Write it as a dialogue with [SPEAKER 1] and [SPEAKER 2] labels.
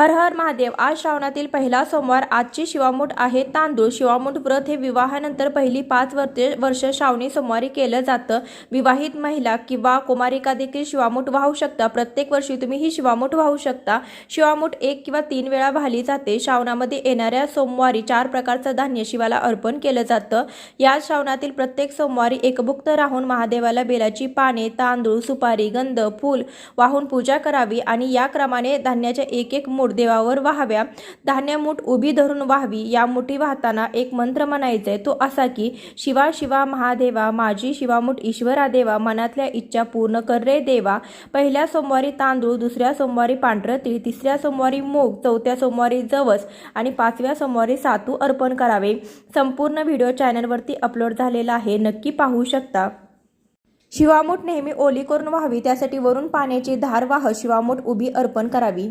[SPEAKER 1] हर हर महादेव आज श्रावणातील पहिला सोमवार आजची शिवामूठ आहे तांदूळ. शिवामूठ व्रत हे विवाहानंतर पहिली पाच वर्ते वर्ष श्रावणी सोमवारी केलं जातं. विवाहित महिला किंवा कुमारिका देखील शिवामूठ वाहू शकता. प्रत्येक वर्षी तुम्ही ही शिवामूठ वाहू शकता. शिवामूठ एक किंवा तीन वेळा वाहली जाते. श्रावणामध्ये येणाऱ्या सोमवारी चार प्रकारचं धान्य शिवाला अर्पण केलं जातं. या श्रावणातील प्रत्येक सोमवारी एकभुक्त राहून महादेवाला बेलाची पाने तांदूळ सुपारी गंध फूल वाहून पूजा करावी आणि या क्रमाने धान्याच्या एक एक मूठ देवावर वाहाव्या. धान्य मूठ उभी धरून वाहवी या मुठी वाहताना एक मंत्र म्हणायचा आहे तो असा की शिवा शिवा महादेवा माझी शिवामूठ ईश्वरा देवा मनातल्या इच्छा पूर्ण कर रे देवा. पहिल्या सोमवारी तांदूळ दुसऱ्या सोमवारी पांढरं तीळ तिसऱ्या सोमवारी मूग चौथ्या सोमवारी जवस आणि पाचव्या सोमवारी सातू अर्पण करावे. संपूर्ण व्हिडिओ चॅनलवरती अपलोड झालेला आहे नक्की पाहू शकता. शिवामूठ नेहमी ओली करून व्हावी त्यासाठी वरून पाण्याची धार वाह शिवामूठ उभी अर्पण करावी.